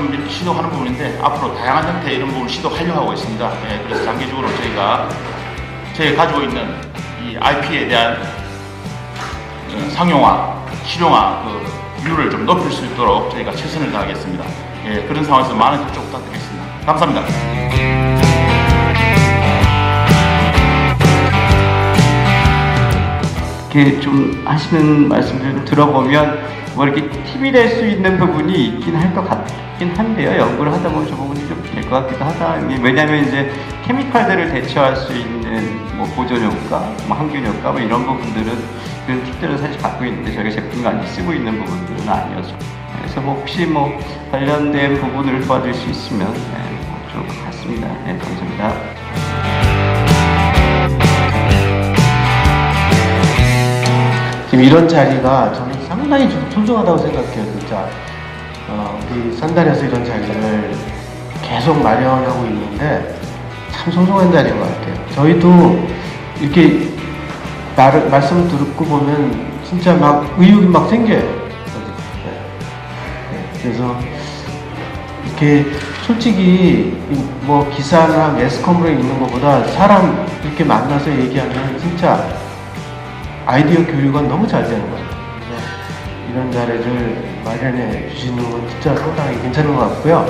좀 이렇게 시도하는 부분인데 앞으로 다양한 형태의 이런 부분을 시도하려 하고 있습니다. 예, 그래서 장기적으로 저희가 저희가 가지고 있는 이 IP에 대한 어, 상용화, 실용화 그 율을 좀 높일 수 있도록 저희가 최선을 다하겠습니다. 예, 그런 상황에서 많은 협조 부탁드리겠습니다. 감사합니다. 이렇게 좀 하시는 말씀들 좀 들어보면 뭐 이렇게 힘이 될 수 있는 부분이 있긴 할 것 같긴 한데요. 연구를 하다 보면 저 부분이 좀 될 것 같기도 하다. 왜냐하면 이제 케미칼들을 대처할 수 있는 뭐 보존 효과, 뭐 항균 효과 뭐 이런 부분들은 그런 팁들은 사실 갖고 있는데 저희가 제품 간에 쓰고 있는 부분들은 아니어서 그래서 뭐 혹시 뭐 관련된 부분을 도와줄 수 있으면 네, 뭐 좋을 것 같습니다. 네, 감사합니다. 지금 이런 자리가 저는 상당히 좀 소중하다고 생각해요, 진짜. 어, 우리 산단에서 이런 자리를 계속 마련하고 있는데 참 소중한 자리인 것 같아요. 저희도 이렇게 말, 말씀 듣고 보면 진짜 막 의욕이 막 생겨요. 네. 네, 그래서 이렇게 솔직히 이뭐 기사나 매스컴으로 읽는 것보다 사람 이렇게 만나서 얘기하면 진짜 아이디어 교육은 너무 잘 되는 것 같아요. 그래서 이런 자리를 마련해 주시는 건 진짜 상당히 괜찮은 것 같고요.